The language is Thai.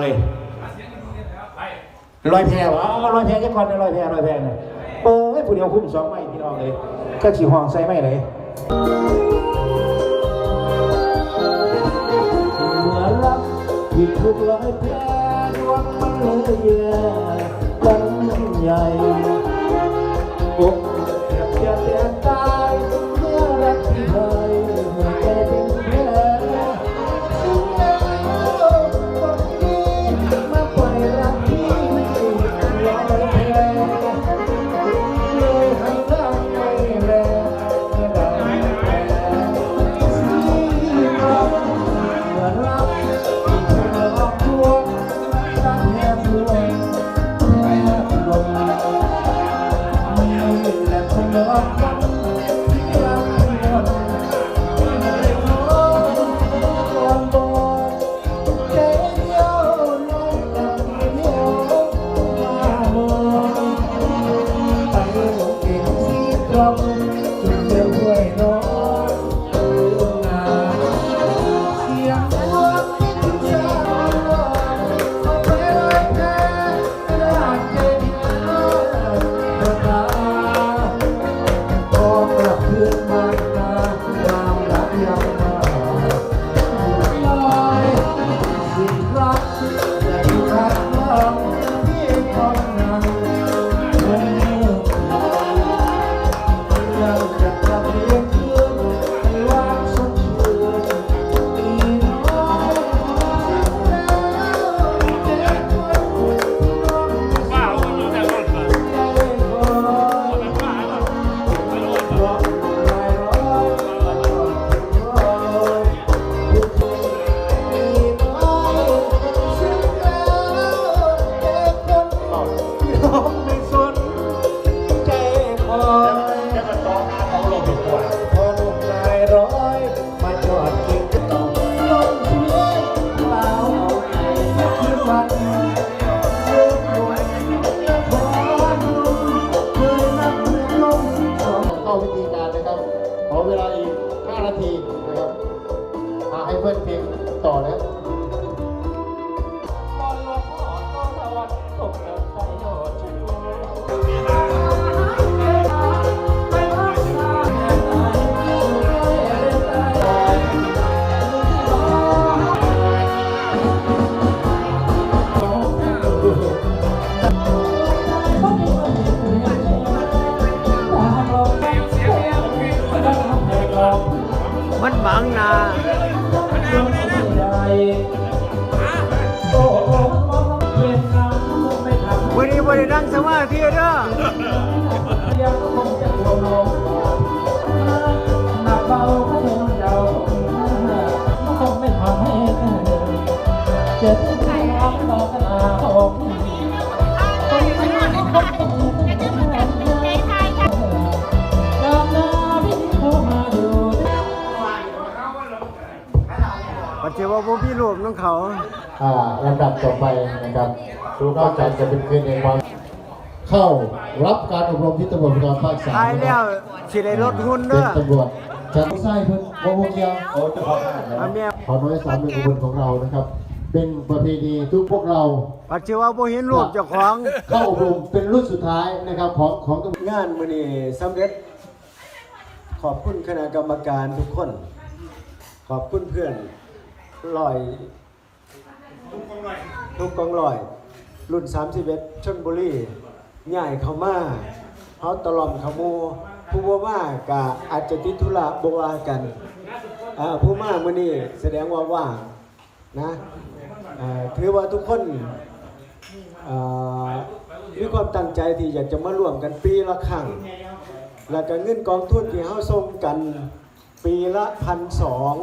เลยลอยแพวะอ๋อลอยแพจะก่อนนะลอยแพลอยแพเนี่ยเปิดผู้เดียวคุ้มสองไม้พี่น้องเลยก็ขี่ห้องใส่ไม่เลยเมื่อรักที่ถูกลอยแพดวงมันเลยแย่ลังใหญ่อกแทบจะแตกตา เอาลงดีกว่าพอหนุ่มนายร้อย มาจอดกินต่อลงเพื่อนเปล่าเอาใจขึ้นวันลูกหลวงนครเคยนับถือลมเข้าวิธีการนะครับ ขอเวลาอีก 5 นาทีนะครับมาให้เพื่อนเพลงต่อแล้วมันบังนาโอ้โหเพีย มันบางนาวันนี้บรินั่งสมาธิเด้อยังคงจะรวมลงหนักเบาเดินเดาคงไม่ทำให้เจ็บ ปัจจุบันผมพี่รูปน้องเขา อ่าลำดับต่อไปนะครับนอกจากจะเป็นคืนในความเข้ารับการอบรมที่ตำรวจภูธรภาคสามตายนะคแล้รัวบสิได้รถหุ้นเป็เด้นอตำรวจชั้นไส้เพิ่นวงวงเกียวโอ้เจ้าของอาเมียขอน้อยสามเป็นขบวนของเรานะครับ เป็นประเพณีทุกพวกเรา ปัจจุบันผมเห็นรูปเจ้าของ เข้าอบรมเป็นรุ่นสุดท้ายนะครับของของตำรวจ งานมื้อนี้สำเร็จ ขอบคุณคณะกรรมการทุกคน ขอบคุณเพื่อน ลอยทุกกองลอย รุ่น 31ชนบุรีใหญ่เขามาเฮาตลอมเขาโมผู้บ่มากะอาจจะติดธุระบวากันผู้มามื้อนี้แสดงว่าว่างนะถือว่าทุกคนมีความตั้งใจที่อยากจะมาร่วมกันปีละครั้ง แล้วก็เงินกองทุนที่เฮาส่งกันปีละพันสอง